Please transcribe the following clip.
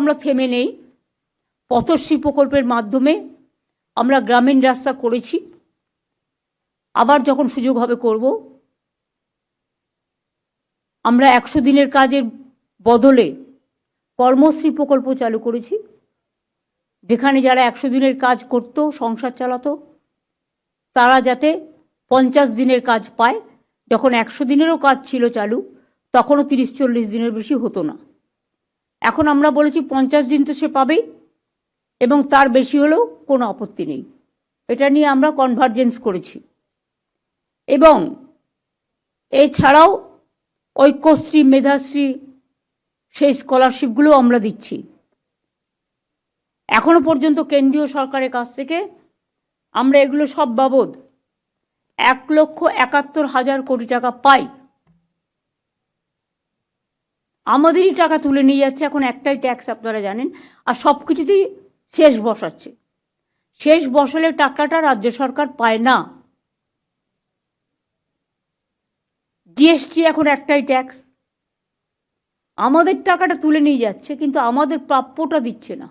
আমরা থেমে নেই। পথশ্রী প্রকল্পের মাধ্যমে আমরা গ্রামীণ রাস্তা করেছি। আবার যখন সুযোগ হবে করব। আমরা একশো দিনের কাজের বদলে কর্মশ্রী প্রকল্প চালু করেছি। যেখানে যারা একশো দিনের কাজ করতো, সংসার চালাতো, তারা যাতে পঞ্চাশ দিনের কাজ পায়। যখন একশো দিনেরও কাজ ছিল চালু, তখনও তিরিশ, চল্লিশ দিনের বেশি হতো না। এখন আমরা বলেছি পঞ্চাশ দিন তো সে পাবেই, এবং তার বেশি হলেও কোনো আপত্তি নেই। এটা নিয়ে আমরা কনভার্জেন্স করেছি। এবং এছাড়াও ঐক্যশ্রী, মেধাশ্রী সেই স্কলারশিপগুলো আমরা দিচ্ছি। এখনও পর্যন্ত কেন্দ্রীয় সরকারের কাছ থেকে আমরা এগুলো সব বাবদ এক লক্ষ একাত্তর হাজার কোটি টাকা পাই। আমাদেরই টাকা তুলে নিয়ে যাচ্ছে, এখন একটাই ট্যাক্স আপনারা জানেন, আর সব কিছুতেই শেষ বসাচ্ছে। শেষ বসালে টাকাটা রাজ্য সরকার পায় না। জিএসটি এখন একটাই ট্যাক্স আমাদের টাকাটা তুলে নিয়ে যাচ্ছে, কিন্তু আমাদের প্রাপ্যটা দিচ্ছে না।